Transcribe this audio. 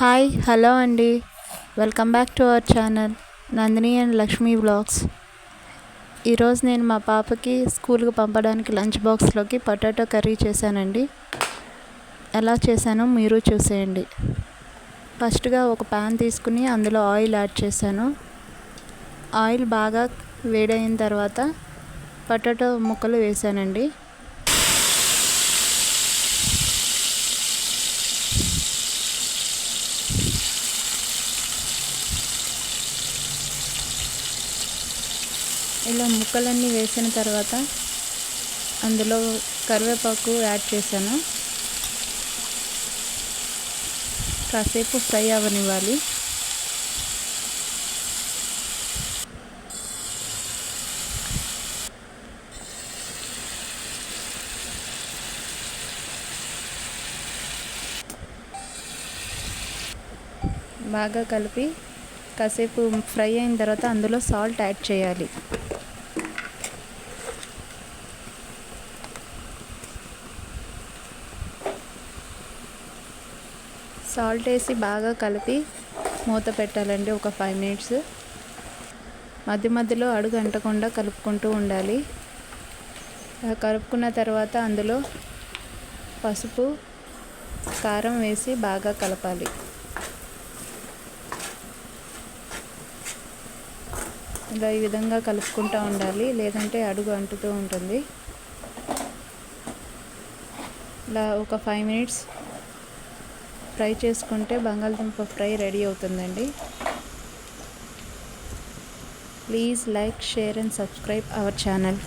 Hi hello అండి. Welcome back to our channel Nandini and Lakshmi blogs ఈరోజు నేను మా పాపకి స్కూల్కి పంపడానికి లంచ్ బాక్స్లోకి పొటాటో కర్రీ చేశానండి. ఎలా చేశానో మీరు చూసేయండి. ఫస్ట్గా ఒక ప్యాన్ తీసుకుని అందులో ఆయిల్ యాడ్ చేశాను. ఆయిల్ బాగా వేడైన తర్వాత పొటాటో ముక్కలు వేసానండి ఇలా ముక్కలన్నీ వేసిన తర్వాత అందులో కరివేపాకు యాడ్ చేశాను. కాసేపు ఫ్రై అవ్వనివ్వాలి బాగా కలిపి కాసేపు ఫ్రై అయిన తర్వాత అందులో సాల్ట్ యాడ్ చేయాలి. సాల్ట్ వేసి బాగా కలిపి మూత పెట్టాలండి ఒక ఫైవ్ మినిట్స్. మధ్య మధ్యలో అడుగు అంటకుండా కలుపుకుంటూ ఉండాలి. కలుపుకున్న తర్వాత అందులో పసుపు కారం వేసి బాగా కలపాలి. ఇలా ఈ విధంగా కలుపుకుంటూ ఉండాలి లేదంటే అడుగు అంటుతూ ఉంటుంది. ఇలా ఒక ఫైవ్ మినిట్స్ ఫ్రై చేసుకుంటే బంగాళదుంప ఫ్రై రెడీ అవుతుందండి. Please like share and subscribe our channel.